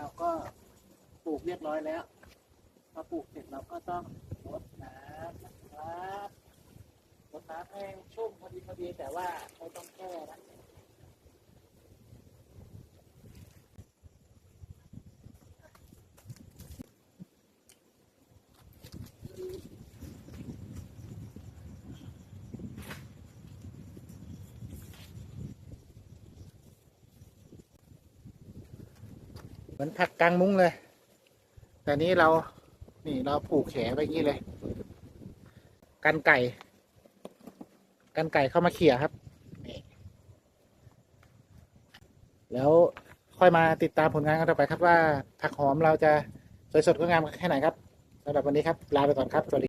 เราก็ปลูกเรียบร้อยแล้วพอปลูกเสร็จเราก็ต้องรดน้ำนะครับรดน้ำให้ชุ่มพอดีพอดีแต่ว่าไม่ต้องแค่นะ มือนผักกลางมุ้งเลย แต่นี้เรา นี่เราผูกแขนไปงี้เลย กันไก่ กันไก่เข้ามาเขี่ยครับ นี่ แล้วค่อยมาติดตามผลงานกันต่อไปครับว่าผักหอมเราจะสวยสดงดงามแค่ไหนครับสำหรับวันนี้ครับ ลาไปก่อนครับ สวัสดี